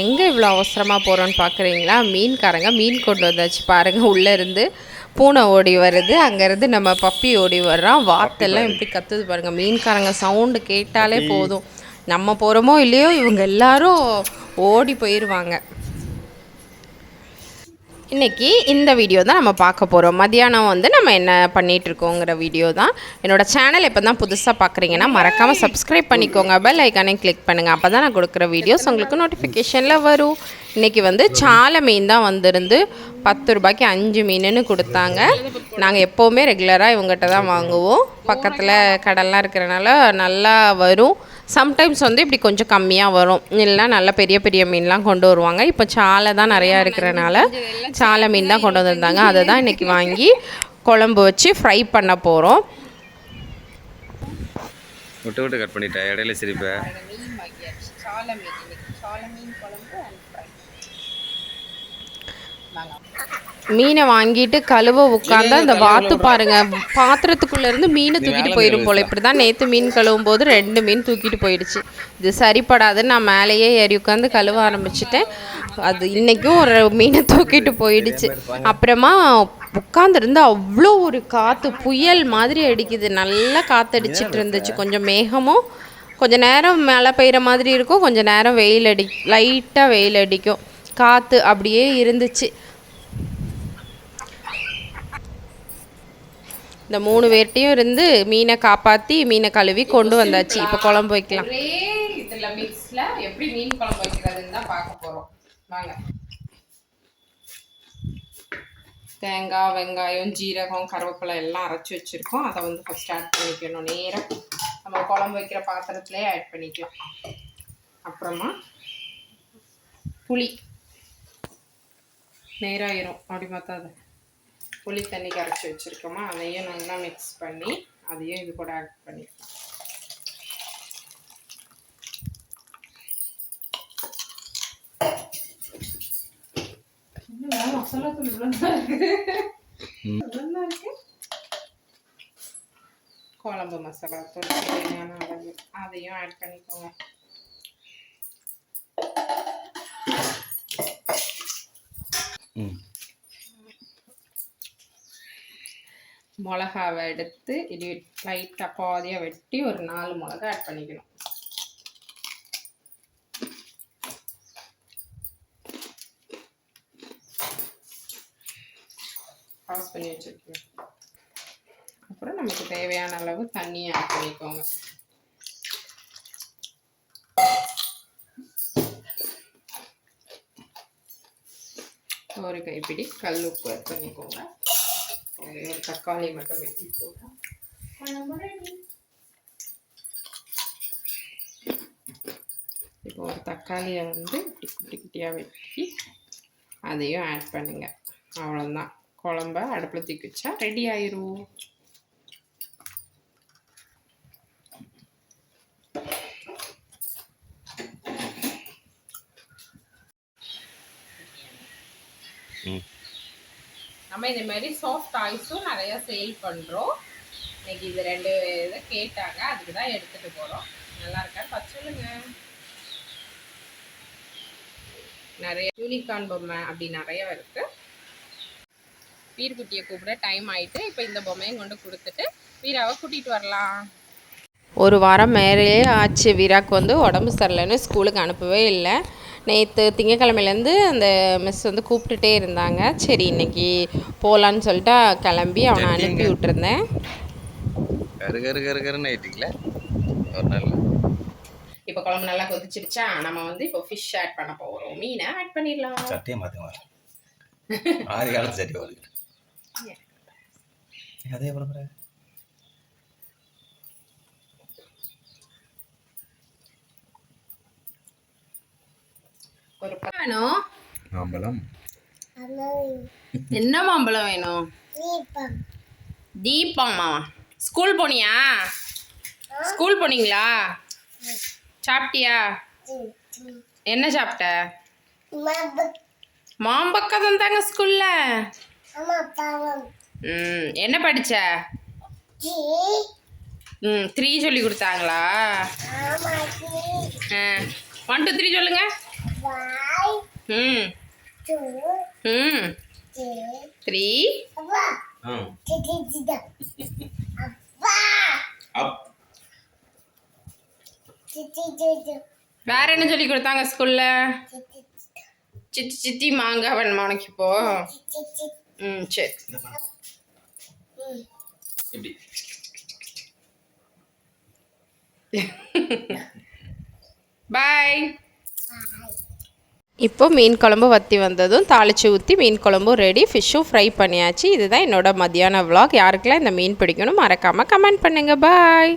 எங்கே இவ்வளோ அவசரமாக போகிறோன்னு பார்க்குறீங்களா மீன்காரங்க மீன் கொண்டு வந்தாச்சு பாருங்கள் உள்ளே இருந்து பூனை ஓடி வருது. அங்கேருந்து நம்ம பப்பி ஓடி வர்றான். வாத்தெல்லாம் எப்படி கத்துது பாருங்கள் மீன்காரங்க சவுண்டு கேட்டாலே போதும். நம்ம போகிறோமோ இல்லையோ இவங்க எல்லாரும் ஓடி போயிடுவாங்க இன்றைக்கி இந்த வீடியோ தான் நம்ம பார்க்க போகிறோம் மதியானம் வந்து நம்ம என்ன பண்ணிகிட்ருக்கோங்கிற வீடியோ தான். என்னோட சேனல் இப்போ தான் புதுசாக பார்க்குறீங்கன்னா மறக்காமல் சப்ஸ்கிரைப் பண்ணிக்கோங்க. பெல் ஐக்கானே கிளிக் பண்ணுங்கள் அப்போ தான் நான் கொடுக்குற வீடியோஸ் உங்களுக்கு நோட்டிஃபிகேஷனில் வரும். இன்றைக்கி வந்து சாலை மீன் தான் வந்திருந்து பத்து ரூபாய்க்கு அஞ்சு மீனுன்னு கொடுத்தாங்க. நாங்கள் எப்போவுமே ரெகுலராக இவங்ககிட்ட தான் வாங்குவோம். பக்கத்தில் கடல்லாம் இருக்கிறனால நல்லா வரும். சம்டைம்ஸ் வந்து இப்படி கொஞ்சம் கம்மியாக வரும். இல்லைனா நல்ல பெரிய பெரிய மீன்லாம் கொண்டு வருவாங்க. இப்போ சாலை தான் நிறையா இருக்கிறனால சாலை மீன் தான் கொண்டு வந்திருந்தாங்க. அதை தான் இன்றைக்கி வாங்கி குழம்பு வச்சு ஃப்ரை பண்ண போகிறோம் விட்டு விட்டு கட் பண்ணிட்டேன். இடையில சிரிப்ப. மீனை வாங்கிட்டு கழுவ உட்காந்து அந்த வாத்து பாருங்க பாத்திரத்துக்குள்ள இருந்து மீனை தூக்கிட்டு போயிடும் போல இப்படி தான் நேற்று மீன் கழுவும் போது ரெண்டு மீன் தூக்கிட்டு போயிடுச்சு. இது சரிப்படாதுன்னு நான் மேலேயே ஏறி உட்காந்து கழுவ ஆரம்பிச்சிட்டேன். அது இன்னைக்கும் ஒரு மீனை தூக்கிட்டு போயிடுச்சு. அப்புறமா உட்காந்துருந்து அவ்வளோ ஒரு காற்று புயல் மாதிரி அடிக்குது. நல்லா காற்றடிச்சிட்டு இருந்துச்சு. கொஞ்சம் மேகமும் கொஞ்ச நேரம் மழை பெய்கிற மாதிரி இருக்கும். கொஞ்ச நேரம் வெயில் அடி லைட்டாக வெயில் அடிக்கும். காற்று அப்படியே இருந்துச்சு. இந்த மூணு பேர்ட்டையும் இருந்து மீனை காப்பாற்றி மீனை கழுவி கொண்டு வந்தாச்சு. இப்போ குழம்பு வைக்கலாம். ஒரே இதில் மிக்ஸில் எப்படி மீன் குழம்பு வைக்கிறதுன்னு தான் பார்க்க போகிறோம் வாங்க. தேங்காய் வெங்காயம் ஜீரகம் கருவேப்பிலை எல்லாம் அரைச்சி வச்சுருக்கோம். அதை வந்து ஃபஸ்ட் ஆட் பண்ணிக்கணும். நேராக நம்ம குழம்பு வைக்கிற பாத்திரத்துலேயே ஆட் பண்ணிக்கலாம். அப்புறமா புளி. நேராயிரும். அப்படி பார்த்தா அதை புளி தண்ணி கரைச்சி வச்சுருக்கோமா அதையும் நல்லா மிக்ஸ் பண்ணி அதையும் இது கூட ஆட் பண்ணிக்கலாம். மசாலா தூள் இருக்கு. குழம்பு மசாலா தூள் தேவையான அளவு. அதையும் ஆட் பண்ணிக்கோங்க. மிளகாவை எடுத்து இது லைட்டாக பாதியாக வெட்டி ஒரு நாலு மிளகா ஆட் பண்ணிக்கணும். பாஸ் பண்ணி வச்சுருக்கோம் அப்புறம் நமக்கு தேவையான அளவு தண்ணியை ஆட் பண்ணிக்கோங்க. ஒரு கைப்பிடி கல் உப்பு ஆட் பண்ணிக்கோங்க. ஒரு தக்காளி மட்டும் வெட்டி ready. இப்போ ஒரு தக்காளியை வந்து குட்டி குட்டியாக வெட்டி அதையும் ஆட் பண்ணுங்க. அவ்வளோதான் குழம்ப அடுப்பில் தூக்கி வச்சா ரெடி ஆயிரும். ம். நம்ம இந்த மாதிரி சாஃப்ட் டாய்ஸும் நிறைய சேல் பண்ணுறோம் இன்னைக்கு இது ரெண்டு இதை கேட்டாங்க. அதுக்கு தான் எடுத்துகிட்டு போகிறோம் நல்லா இருக்கா சொல்லுங்க. நிறைய யூனிகார்ன் பொம்மை அப்படி நிறைய இருக்குது வீர்குட்டியை கூப்பிட டைம் ஆயிட்டு இப்போ இந்த பொம்மையும் கொண்டு கொடுத்துட்டு வீராவை கூட்டிகிட்டு வரலாம். ஒரு வாரம் மேலேயே ஆச்சு. வீராக்கு வந்து உடம்பு சரியில்லைன்னு ஸ்கூலுக்கு அனுப்பவே இல்லை. நேற்று திங்கக்கிழமையிலேருந்து அந்த மிஸ் வந்து கூப்பிட்டுட்டே இருந்தாங்க. சரி இன்னைக்கு போகலான்னு சொல்லிட்டு கிளம்பி அவனை அனுப்பி விட்டுருந்தேன். இப்போ குழம்பு நல்லா கொதிச்சிருச்சா? நம்ம வந்து இப்போ ஃபிஷ் ஆட் பண்ண போகிறோம் மீனை ஆட் பண்ணிடலாம். சட்டையை மாற்றுங்க ஆறு காலத்து சட்டை வருது அதே ஒரு வேணும். மாம்பழம். என்ன மாம்பழம் வேணும்? தீபம்மா. ஸ்கூல் போனியா? ஸ்கூல் போனீங்களா? சாப்பிட்டியா? என்ன சாப்பிட்ட? மாம்பக்கா தந்தாங்க ஸ்கூல்ல. ம் என்ன படிச்ச? ம் த்ரீ சொல்லி கொடுத்தாங்களா? ஒன் டூ த்ரீ சொல்லுங்க One, ம் ம் த்ரீ அப் வேற என்ன சொல்லி கொடுத்தாங்க ஸ்கூல்ல சித்தி சித்தி மாங்காய் வேணுமா உனக்கு இப்போ? ம் சரி. இப்படி பாய் இப்போது மீன் குழம்பு வற்றி வந்ததும் தாளித்து ஊற்றி மீன் குழம்பும் ரெடி ஃபிஷ்ஷும் ஃப்ரை பண்ணியாச்சு. இதுதான் என்னோடய மத்தியான விலாக் யாருக்கெல்லாம் இந்த மீன் பிடிக்கணும் மறக்காமல் கமெண்ட் பண்ணுங்கள் பாய்